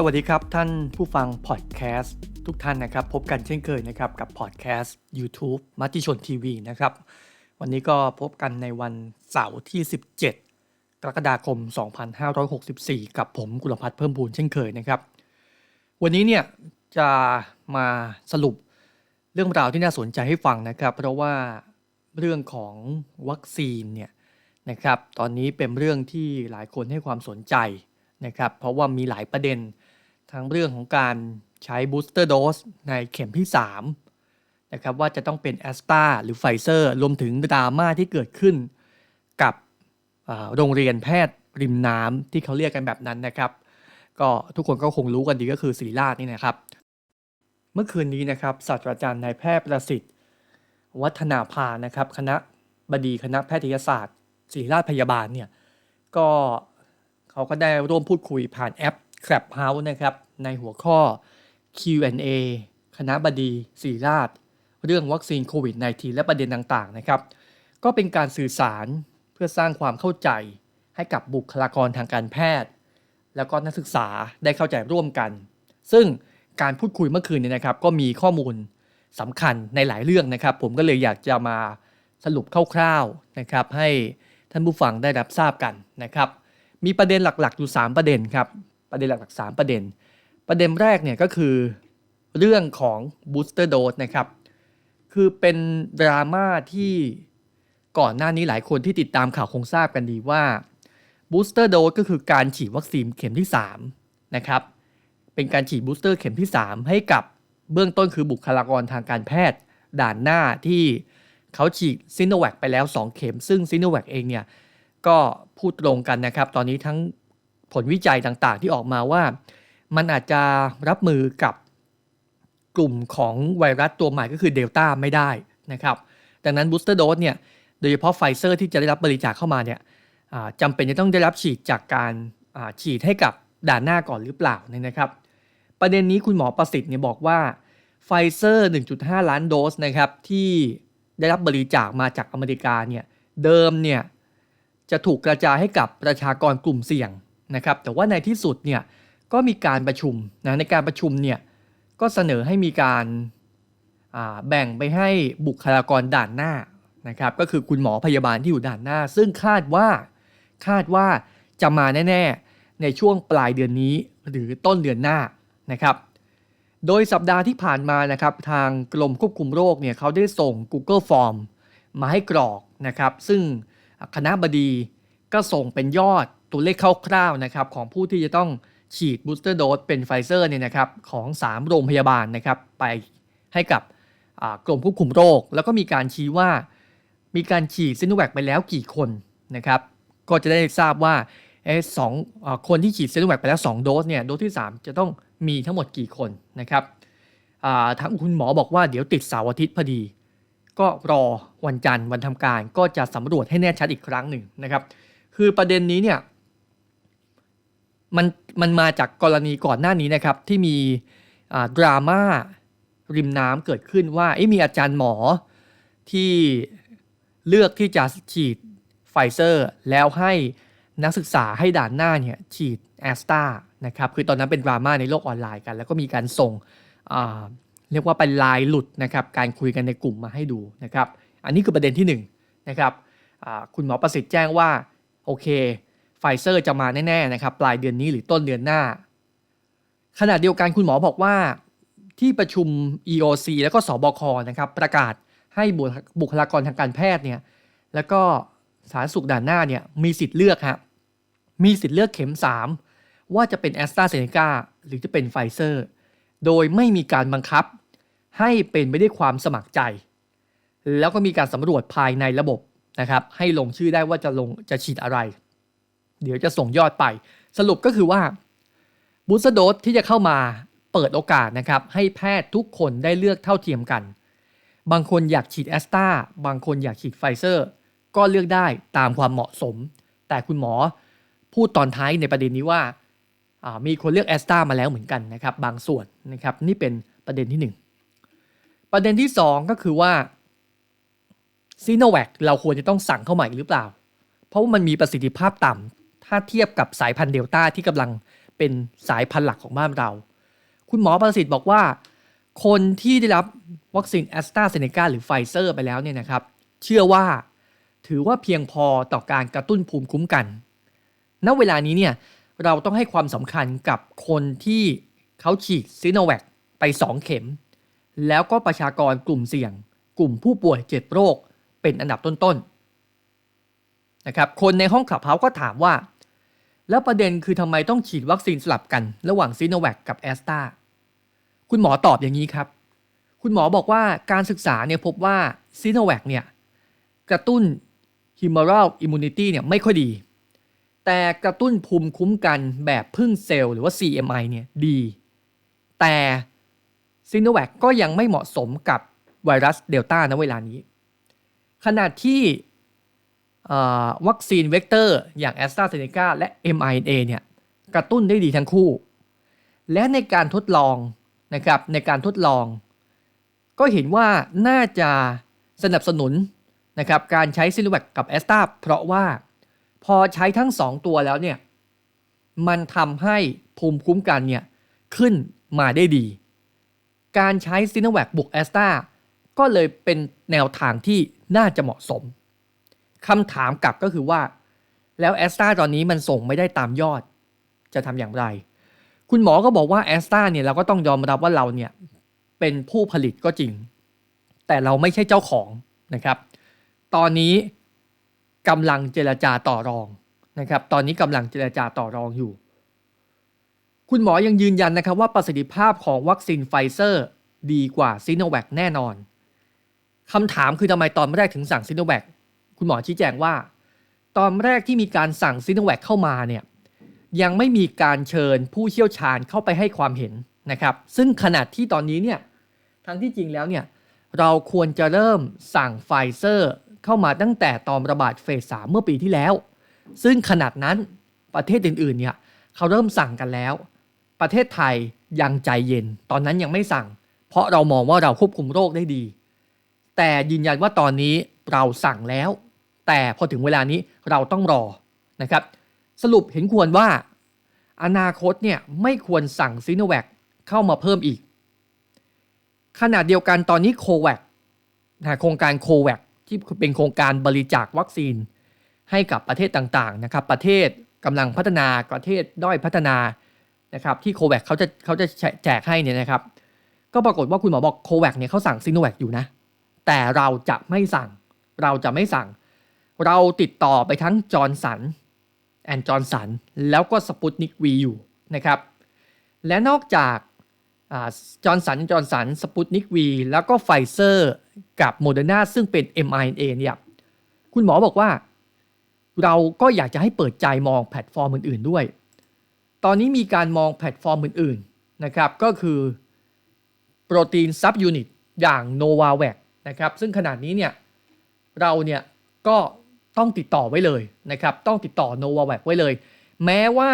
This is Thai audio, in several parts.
สวัสดีครับท่านผู้ฟังพอดแคสต์ทุกท่านนะครับ พบกันเช่นเคยนะครับกับพอดแคสต์ YouTube มัติชนทีวีนะครับ วันนี้ก็พบกันในวันเสาร์ที่ 17 กรกฎาคม 2564 กับผมกุลพัฒน์เพิ่มพูนเช่นเคยนะครับ วันนี้เนี่ยจะมาสรุปเรื่องราวที่น่าสนใจให้ฟังนะครับ เพราะว่าเรื่องของวัคซีนเนี่ยนะครับ ตอนนี้เป็นเรื่องที่หลายคนให้ความสนใจนะครับเพราะว่ามีหลายประเด็น ทั้งเรื่องของการใช้บูสเตอร์โดสในเข็มที่ 3 นะครับว่าจะต้องเป็นแอสตราหรือไฟเซอร์รวมถึงดราม่าที่เกิดขึ้น กับโรงเรียนแพทย์ริมน้ำที่เขาเรียกกันแบบนั้นนะครับ ก็ทุกคนก็คงรู้กันดีก็คือศิริราชนี่นะครับ เมื่อคืนนี้นะครับศาสตราจารย์นายแพทย์ประสิทธิ์ วัฒนาภานะครับคณะบดีคณะแพทยศาสตร์ศิริราชพยาบาลเนี่ยก็เขาก็ได้ร่วมพูดคุยผ่านแอป Clubhouse นะครับในหัวข้อ Q&A คณะบดีศิริราช เรื่องวัคซีนโควิด -19 และประเด็นต่างๆนะครับ ก็เป็นการสื่อสารเพื่อสร้างความเข้าใจให้กับบุคลากรทางการแพทย์ แล้วก็นักศึกษาได้เข้าใจร่วมกัน ซึ่งการพูดคุยเมื่อคืนนี้นะครับ ก็มีข้อมูลสำคัญในหลายเรื่องนะครับ ผมก็เลยอยากจะมาสรุปคร่าวๆนะครับ ให้ท่านผู้ฟังได้รับทราบกันนะครับ มีประเด็นหลักๆอยู่ 3 ประเด็นครับ ประเด็นหลักๆ 3 ประเด็น ประเด็นแรกเนี่ยก็คือเรื่องของ booster dose นะครับ คือเป็นดราม่าที่ก่อนหน้านี้หลายคนที่ติดตามข่าวคงทราบกันดีว่า booster dose ก็คือการฉีดวัคซีนเข็มที่ 3 นะครับ เป็นการฉีดบูสเตอร์เข็มที่ 3 ให้กับเบื้องต้นคือบุคลากรทางการแพทย์ด่านหน้าที่เขาฉีดซิโนแวคไปแล้ว 2 เข็ม ซึ่งซิโนแวคเองเนี่ยก็พูดตรงกันนะครับ ตอนนี้ทั้ง ผลวิจัยต่างๆ ที่ออกมาว่า มันอาจจะรับมือกับกลุ่มของไวรัสตัวใหม่ก็คือเดลต้าไม่ได้นะครับ ดังนั้นบูสเตอร์โดสเนี่ยโดยเฉพาะไฟเซอร์ที่จะได้รับบริจาคเข้ามาเนี่ยจำเป็นจะต้องได้รับฉีดจากการฉีดให้กับด่านหน้าก่อนหรือเปล่าเนี่ยนะครับ ประเด็นนี้คุณหมอประสิทธิ์เนี่ยบอกว่าไฟเซอร์ 1.5 ล้านโดสนะครับที่ได้รับบริจาคมาจากอเมริกาเนี่ยเดิมเนี่ยจะถูกกระจายให้กับประชากรกลุ่มเสี่ยง นะครับแต่ว่าในที่สุดเนี่ยก็มีการประชุมนะในการประชุมเนี่ยก็เสนอให้มีการาแบ่งไปให้บุคลากรด่านหน้านะครับก็คือคุณหมอพยาบาลที่อยู่ด่านหน้า ซึ่งคาดว่าคาดว่าจะมาแน่ๆในช่วงปลายเดือนนี้หรือต้นเดือนหน้านะครับโดยสัปดาห์ที่ผ่านมานะครับทางกรมควบคุมโรคเนี่ยเขาได้ส่ง Google Form มาให้กรอกนะครับซึ่งคณะบดี ก็ส่งเป็นยอดตัวเลขคร่าวๆนะครับของผู้ที่จะต้องฉีดบูสเตอร์โดสเป็นไฟเซอร์เนี่ยนะครับของ 3 โรงพยาบาลนะครับไปให้กับกรมควบคุมโรค แล้วก็มีการชี้ว่า มีการฉีดซิโนแวคไปแล้วกี่คนนะครับก็จะได้ทราบว่าเอะสองอคนที่ฉีดซิโนแวคไปแล้ว 2 โดสเนี่ยโดสที่ 3 จะต้องมีทั้งหมดกี่คนนะครับทางคุณหมอบอกว่าเดี๋ยวติดเสาร์อาทิตย์พอดี ก็รอวันจันทร์วันทำการก็จะสำรวจให้แน่ชัดอีกครั้งหนึ่งนะครับ คือประเด็นนี้เนี่ยมันมันมาจากกรณีก่อนหน้านี้นะครับ ที่มีดราม่าริมน้ำเกิดขึ้นว่าเอ๊ะมีอาจารย์หมอที่เลือกที่จะฉีดไฟเซอร์ แล้วให้นักศึกษาให้ด่านหน้าเนี่ยฉีดแอสตานะครับคือตอนนั้นเป็นดราม่าในโลกออนไลน์กัน แล้วก็มีการส่งเรียกว่าเป็นลายหลุดนะครับการคุยกันในกลุ่มมาให้ดูนะครับ อันนี้คือประเด็นที่1นงนะครับคุณหมอประสิทธิ์แจ้งว่า โอเคไฟเซอร์จะมาแน่ๆนะครับปลายเดือนนี้หรือต้นเดือนหน้า ขณะเดียวกันคุณหมอบอกว่าที่ประชุม EOC แล้วก็สบคนะครับประกาศให้บุคบุคลากรทางการแพทย์เนี่ยแล้วก็สาธารณสุขด่านหน้าเนี่ยมีสิทธิ์เลือกฮะมีสิทธิ์เลือกเข็ม 3 ว่าจะเป็นแอสตราเซเนกาหรือจะเป็นไฟเซอร์โดยไม่มีการบังคับ ให้เป็นไปด้วยความสมัครใจ แล้วก็มีการสำรวจภายในระบบ นะครับให้ลงชื่อได้ว่าจะลงจะฉีดอะไร เดี๋ยวจะส่งยอดไป สรุปก็คือว่าบูสเตอร์โดสที่จะเข้ามาเปิดโอกาสนะครับให้แพทย์ทุกคนได้เลือกเท่าเทียมกัน บางคนอยากฉีดแอสตราบางคนอยากฉีดไฟเซอร์ ก็เลือกได้ตามความเหมาะสม แต่คุณหมอพูดตอนท้ายในประเด็นนี้ว่าามีคนเลือกแอสตรามาแล้วเหมือนกันนะครับบางส่วนนะครับนี่เป็นประเด็นที่หนึ่งประเด็นที่สองก็คือว่า ซีโนแวคเราควรจะต้องสั่งเข้ามาอีกหรือเปล่า เพราะว่ามันมีประสิทธิภาพต่ำถ้าเทียบกับสายพันธุ์เดลต้าที่กำลังเป็นสายพันธุ์หลักของบ้านเรา คุณหมอประสิทธิ์บอกว่า คนที่ได้รับวัคซีนแอสตราเซเนกาหรือไฟเซอร์ไปแล้วเนี่ยนะครับ เชื่อว่าถือว่าเพียงพอต่อการกระตุ้นภูมิคุ้มกัน ณ เวลานี้เนี่ยเราต้องให้ความสำคัญกับคนที่เขาฉีดซีโนแวคไป 2 เข็ม แล้วก็ประชากรกลุ่มเสี่ยง กลุ่มผู้ป่วยเจ็ดโรค เป็นอันดับต้นๆนะครับคนในห้องขับเฮาก็ถามว่า แล้วประเด็นคือทำไมต้องฉีดวัคซีนสลับกัน ระหว่างซีโนแวคกับแอสตราคุณหมอตอบอย่างนี้ครับ คุณหมอบอกว่าการศึกษาเนี่ยพบว่าซีโนแวคเนี่ยกระตุ้น humoral immunity เนี่ยไม่ค่อยดี แต่กระตุ้นภูมิคุ้มกันแบบพึ่งเซลล์หรือว่า CMI เนี่ยดี แต่ซีโนแวคก็ยังไม่เหมาะสมกับไวรัสเดลต้านะเวลานี้ ขณะที่วัคซีนเวกเตอร์อย่างแอสตราเซเนกาและ mRNA เนี่ยกระตุ้นได้ดีทั้งคู่ และในการทดลองนะครับในการทดลอง ก็เห็นว่าน่าจะสนับสนุนนะครับการใช้ซิลิแวคกับแอสตราเพราะว่าพอใช้ทั้ง 2 ตัวแล้วเนี่ยมันทำให้ภูมิคุ้มกันเนี่ยขึ้นมาได้ดี การใช้ซิโนแวคบวกแอสตราก็เลยเป็นแนวทางที่ น่าจะเหมาะสมคำถามกลับก็คือว่า แล้วแอสตราตอนนี้มันส่งไม่ได้ตามยอด จะทำอย่างไร คุณหมอก็บอกว่าแอสตราเนี่ยเราก็ต้องยอมรับว่าเราเนี่ยเป็นผู้ผลิตก็จริง แต่เราไม่ใช่เจ้าของนะครับ ตอนนี้กำลังเจรจาต่อรองนะครับ ตอนนี้กำลังเจรจาต่อรองอยู่ คุณหมอยังยืนยันนะครับว่าประสิทธิภาพของวัคซีนไฟเซอร์ดีกว่าซีโนแวคแน่นอน คำถามคือทำไมตอนแรกถึงสั่งซีโนแวคคุณหมอชี้แจงว่า ตอนแรกที่มีการสั่งซีโนแวคเข้ามาเนี่ยยังไม่มีการเชิญผู้เชี่ยวชาญเข้าไปให้ความเห็นนะครับ ซึ่งขนาดที่ตอนนี้เนี่ยทั้งที่จริงแล้วเนี่ยเราควรจะเริ่มสั่งไฟเซอร์เข้ามาตั้งแต่ตอนระบาดเฟสสเมื่อปีที่แล้ว ซึ่งขนาดนั้นประเทศอื่นๆเนี่ยเขาเริ่มสั่งกันแล้ว ประเทศไทยยังใจเย็น ตอนนั้นยังไม่สั่ง เพราะเรามองว่าเราควบคุมโรคได้ดี แต่ยืนยันว่าตอนนี้เราสั่งแล้ว แต่พอถึงเวลานี้เราต้องรอนะครับ สรุปเห็นควรว่า อนาคตเนี่ยไม่ควรสั่งซีโนแวคเข้ามาเพิ่มอีก ขณะเดียวกันตอนนี้โควัคโครงการโควัคที่เป็นโครงการบริจาควัคซีน ให้กับประเทศต่างๆนะครับ ประเทศกำลังพัฒนาประเทศด้อยพัฒนานะครับที่โควัคเขาจะเขาจะแจกให้เนี่ยนะครับ ก็ปรากฏว่าคุณหมอบอกโควัคเนี่ยเขาสั่งซีโนแวคอยู่นะ แต่เราจะไม่สั่ง เราจะไม่สั่ง เราติดต่อไปทั้งจอร์นสันแอนจอร์นสันแล้วก็สปุตนิกวีอยู่นะครับ และนอกจากจอร์นสันจอร์นสันสปุตนิกวีแล้วก็ไฟเซอร์กับโมเดอร์นาซึ่งเป็น mRNA เนี่ยคุณหมอบอกว่า เราก็อยากจะให้เปิดใจมองแพลตฟอร์มอื่นๆด้วย ตอนนี้มีการมองแพลตฟอร์มอื่นๆนะครับก็คือโปรตีนซับยูนิตอย่าง n o v a v a c นะครับ ซึ่งขนาดนี้เนี่ยเราเนี่ยก็ต้องติดต่อไว้เลยนะครับ ต้องติดต่อ n o v a v a c ไว้เลย แม้ว่า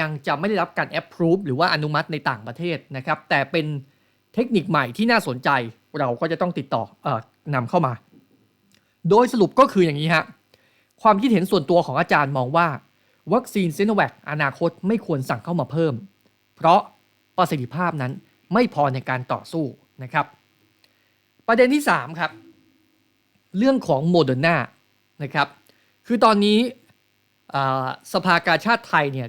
ยังจะไม่ได้รับการ approve หรือว่าอนุมัติในต่างประเทศนะครับ แต่เป็นเทคนิคใหม่ที่น่าสนใจเราก็จะต้องติดต่อเอ่อนำเข้ามา โดยสรุปก็คืออย่างนี้ฮะความคิดเห็นส่วนตัวของอาจารย์มองว่า วัคซีนซีโนแวคอนาคตไม่ควรสั่งเข้ามาเพิ่ม เพราะประสิทธิภาพนั้นไม่พอในการต่อสู้นะครับ ประเด็นที่3ครับเรื่องของโมเดอร์นานะครับคือตอนนี้สภากาชาติไทยเนี่ย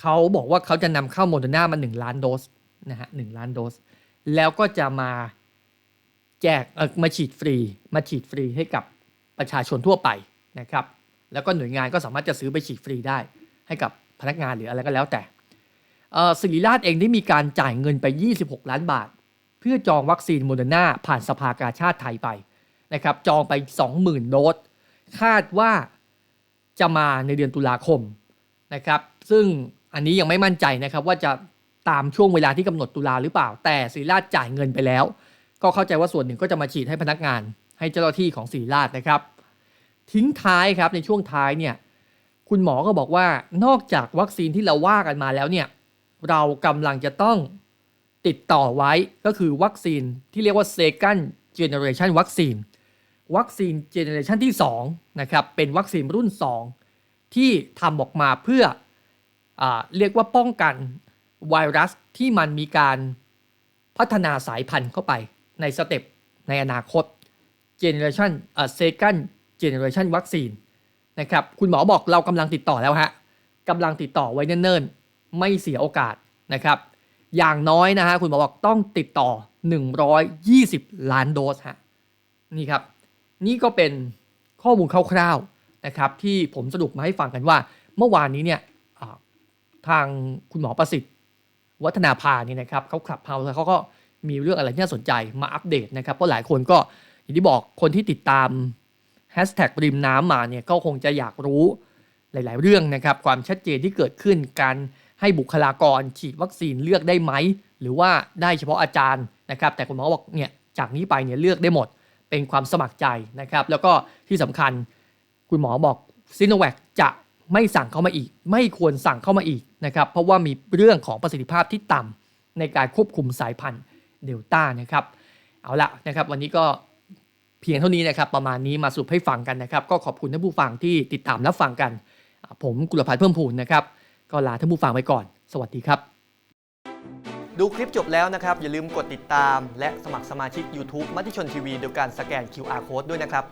เขาบอกว่าเขาจะนำเข้าโมเดอร์นามา 1 ล้านโดสนะฮะหล้านโดส แล้วก็จะมาแจกเออมาฉีดฟรี มาฉีดฟรีให้กับประชาชนทั่วไปนะครับแล้วก็หน่วยงานก็สามารถจะซื้อไปฉีดฟรีได้ ให้กับพนักงานหรืออะไรก็แล้วแต่สิริราชเองได้มีการจ่ายเงินไป 26 ล้านบาท เพื่อจองวัคซีนโมเดอร์นาผ่านสภากาชาติไทยไปนะครับจองไป 20,000 โดสคาดว่าจะมาในเดือนตุลาคมนะครับซึ่งอันนี้ยังไม่มั่นใจนะครับว่าจะตามช่วงเวลาที่กำหนดตุลาหรือเปล่า แต่ศิราชจ่ายเงินไปแล้ว ก็เข้าใจว่าส่วนหนึ่งก็จะมาฉีดให้พนักงาน ให้เจ้าหน้าที่ของศรีราชนะครับ ทิ้งท้ายครับในช่วงท้ายเนี่ยคุณหมอก็บอกว่านอกจากวัคซีนที่เราว่ากันมาแล้วเนี่ยเรากำลังจะต้อง ติดต่อไว้ก็คือวัคซีนที่เรียกว่า second generation วัคซีน วัคซีนเจเนอเรชันที่2นะครับเป็นวัคซีนรุ่น 2 ที่ทำออกมาเพื่ออเรียกว่าป้องกันไวรัสที่มันมีการพัฒนาสายพันธุ์เข้าไปในสเต็ปในอนาคต Generation เอ่อ Second Generation วัคซีนนะครับคุณหมอบอกเรากำลังติดต่อแล้วฮะกำลังติดต่อไว้เนิ่นๆ ไม่เสียโอกาสนะครับ อย่างน้อยนะฮะคุณหมอบอกต้องติดต่อ 120 ล้านโดสฮะนี่ครับ นี่ก็เป็นข้อมูลคร่าวๆนะครับที่ผมสรุปมาให้ฟังกันว่า เมื่อวานนี้เนี่ยทางคุณหมอประสิทธิ์ วัฒนาภาเนี่ยนะครับเขาขับเฮาแล้วเขาก็มีเรื่องอะไรที่น่าสนใจมาอัปเดตนะครับเพราะหลายคนก็อย่างที่บอกคนที่ติดตามแฮชแท็กริมน้ำมาเนี่ยก็คงจะอยากรู้หลาย ๆ เรื่องนะครับความชัดเจนที่เกิดขึ้นการ ให้บุคลากรฉีดวัคซีนเลือกได้ไหม หรือว่าได้เฉพาะอาจารย์นะครับ แต่คุณหมอบอกเนี่ยจากนี้ไปเนี่ยเลือกได้หมด เป็นความสมัครใจนะครับ แล้วก็ที่สำคัญคุณหมอบอกซิโนแวคจะไม่สั่งเข้ามาอีก ไม่ควรสั่งเข้ามาอีกนะครับ เพราะว่ามีเรื่องของประสิทธิภาพที่ต่ำในการควบคุมสายพันธุ์เดลต้านะครับ เอาละนะครับ วันนี้ก็เพียงเท่านี้นะครับ ประมาณนี้มาสรุปให้ฟังกันนะครับ ก็ขอบคุณท่านผู้ฟังที่ติดตามรับฟังกัน ผมกุลพัฒน์เพิ่มพูนนะครับ ก็ลาท่านผู้ฟังไปก่อน สวัสดีครับ ดูคลิปจบแล้วนะครับ อย่าลืมกดติดตาม และสมัครสมาชิก YouTube มติชนทีวีโดยการสแกน QR Code ด้วยนะครับ